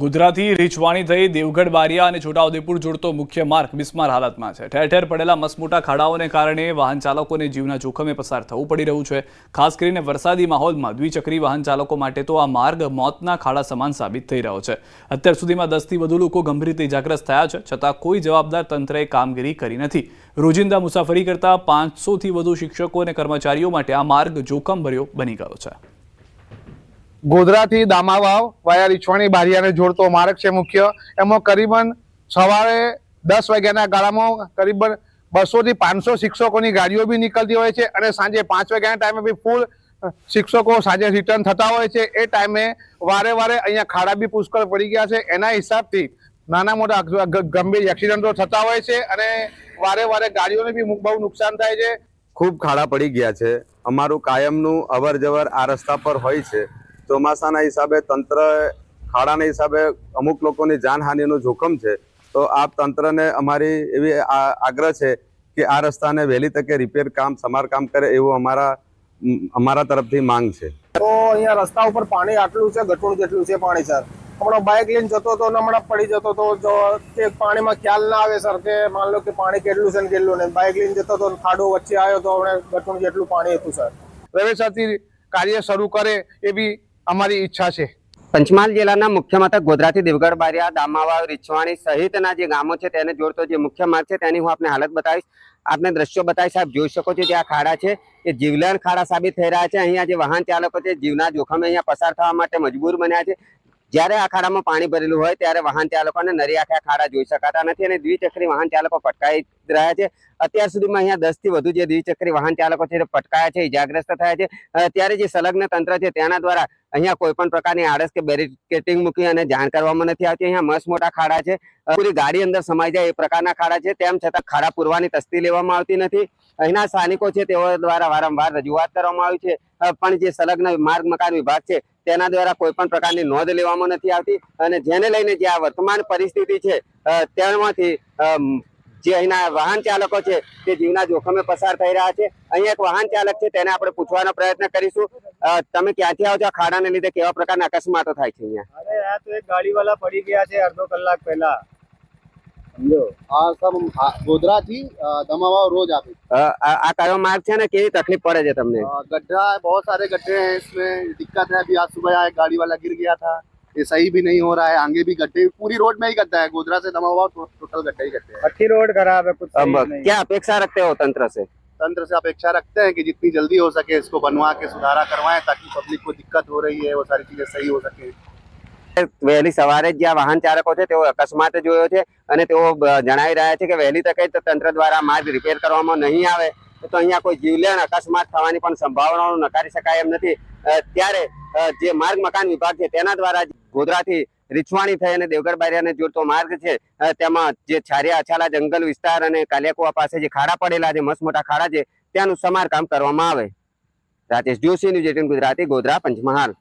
ગોધરાથી રીછવાણી થઈ દેવગઢ, બારિયા અને છોટાઉદેપુર જોડતો મુખ્ય માર્ગ બિસ્માર હાલતમાં છે. ઠેર ઠેર પડેલા મસમોટા ખાડાઓને કારણે વાહન ચાલકોને જીવના જોખમે પસાર થવું પડી રહ્યું છે. ખાસ કરીને વરસાદી માહોલમાં દ્વિચક્રી વાહન ચાલકો માટે તો આ માર્ગ મોતના ખાડા સમાન સાબિત થઈ રહ્યો છે. અત્યાર સુધીમાં દસથી વધુ લોકો ગંભીર રીતે ઇજાગ્રસ્ત થયા છે, છતાં કોઈ જવાબદાર તંત્રએ કામગીરી કરી નથી. રોજિંદા મુસાફરી કરતા પાંચસોથી વધુ શિક્ષકો અને કર્મચારીઓ માટે આ માર્ગ જોખમભર્યો બની ગયો છે. ગોધરાથી દામાવાવ વાયા રીછવાણી બારિયાને જોડતો માર્ગ છે મુખ્ય. એમાં કરીબન સવારે દસ વાગ્યાના ગાળામાં કરીબન બસો થી પાંચસો શિક્ષકોની ગાડીઓ બી નીકળતી હોય છે અને સાંજે પાંચ વાગ્યાના ટાઈમે બી ફૂલ શિક્ષકો સાંજે રિટર્ન થતા હોય છે. એ ટાઈમે વારે વારે અહીંયા ખાડા બી પુષ્કળ પડી ગયા છે. એના હિસાબથી નાના મોટા ગંભીર એક્સિડન્ટો થતા હોય છે અને વારે વારે ગાડીઓને બી બહુ નુકસાન થાય છે. ખૂબ ખાડા પડી ગયા છે. અમારું કાયમનું અવર આ રસ્તા પર હોય છે. ચોમાસાના હિસાબે તંત્ર ખાડાના હિસાબે અમુક લોકોની જાનહાનિનું જોખમ છે. તો આપ તંત્રને અમારી એવી આ- આગ્રહ છે કે આ રસ્તાને વહેલી તકે રિપેર કામ સમારકામ કરે એવું અમારા અમારા તરફથી માંગ છે. તો અહીંયા રસ્તા ઉપર પાણી આટલું છે ગટુણ જેટલું છે પાણી સર. હમણાં બાઇક લઈને જતો હતો હમણાં પડી જતો હતો. જો કે પાણીમાં ખ્યાલ ના આવે સર કે માન લો કે પાણી કેટલું છે ને કેટલું નહીં. બાઇક લઈને જતો હતો ખાડો વચ્ચે આવ્યો તો હમણાં ગટુણ જેટલું પાણી હતું સર. પ્રવેશથી કાર્ય શરૂ કરે એવી અમારી ઈચ્છા છે. પંચમહાલ જિલ્લાના મુખ્ય મથક ગોધરાથી દેવગઢ, બારિયા દામાવાવ રીછવાણી સહિતના જે ગામો છે તેને જોડતો જે મુખ્ય માર્ગ છે તેની હું આપને હાલત બતાવીશ. આપને દ્રશ્યો બતાવીશ. આપ જોઈ શકો છો જે આ ખાડા છે. એ જીવલેણ ખાડા સાબિત થઈ રહ્યા છે. અહીંયા જે વાહન ચાલકો છે, જીવના જોખમે અહીંયા પસાર થવા માટે મજબૂર બન્યા છે. જ્યારે આ ખાડામાં પાણી ભરેલું હોય ત્યારે વાહન ચાલકોને નરી આખે ખાડા જોઈ શકાતા નથી અને દ્વિચક્રી વાહન ચાલકો પટકાઈ રહ્યા છે. અત્યાર સુધીમાં અહીંયા દસથી વધુ જે દ્વિચક્રી વાહન ચાલકો છે તે પટકાયા છે, ઇજાગ્રસ્ત થયા છે. અત્યારે ત્યારે જે સંલગ્ન તંત્ર છે તેના દ્વારા અહીંયા કોઈ પણ પ્રકારની આડસ કે બેરિકેટિંગ મૂકી અને જાણ કરવામાં નથી આવતી. અહીંયા મસ્ત મોટા ખાડા છે. પૂરી ગાડી અંદર સમાઈ જાય એ પ્રકારના ખાડા છે. તેમ છતાં ખાડા પૂરવાની તસ્તી લેવામાં આવતી નથી. અહીંના સ્થાનિકો છે તેઓ દ્વારા વારંવાર રજૂઆત કરવામાં આવી છે. પણ જે સંલગ્ન માર્ગ મકાન વિભાગ છે તેના દ્વારા કોઈ પણ પ્રકારની નોંધ લેવામાં નથી આવતી અને જેને લઈને જે આ વર્તમાન પરિસ્થિતિ છે તેમાંથી જે અહીંના વાહન ચાલકો છે, તે જીવના જોખમે પસાર થઈ રહ્યા છે. અહીંયા એક વાહન ચાલક છે, તેને આપણે પૂછવાનો પ્રયત્ન કરીશું. તમે ક્યાંથી આવો છો? ખાડાને લીધે કેવા પ્રકારના અકસ્માતો થાય છે અહીંયા? અરે, આ તો એક ગાડીવાળા પડી ગયા છે અડધો કલાક પહેલા. बहुत सारे गड्ढे हैं इसमें दिक्कत है अभी आज सुबह गाड़ी वाला गिर गया था सही भी नहीं हो रहा है आगे भी गड्ढे पूरी रोड में ही गड्ढा है गोधरा से दमावा टोटल गड्ढे ही गड्ढे हैं अच्छी रोड खराब है कुछ क्या अपेक्षा रखते हो तंत्र से तंत्र से अपेक्षा रखते हैं की जितनी जल्दी हो सके इसको बनवा के सुधारा करवाए ताकि पब्लिक को दिक्कत हो रही है वो सारी चीज़ें सही हो सके વહેલી સવારે જ્યાં વાહન ચાલકો છે, તેઓ અકસ્માત જોયો છે અને તેઓ જણાવી રહ્યા છે કે વહેલી તકે તંત્ર દ્વારા માર્ગ રિપેર કરવામાં નહીં આવે, તો અહીંયા કોઈ જીવલેણ અકસ્માત થવાની પણ સંભાવનાઓ નકારી શકાય એમ નથી. ત્યારે જે માર્ગ મકાન વિભાગ છે, તેના દ્વારા ગોધરાથી રીછવાણી થઈ અને દેવગઢ બારિયાને જોડતો માર્ગ છે તેમાં જે છારિયા અછાલા જંગલ વિસ્તાર અને કાલિયાકુવા પાસે જે ખાડા પડેલા છે, મસ્ત મોટા ખાડા છે, ત્યાંનું સમારકામ કરવામાં આવે. Rakesh Joshi, news eighteen Gujarati, Godhra, Panchmahal.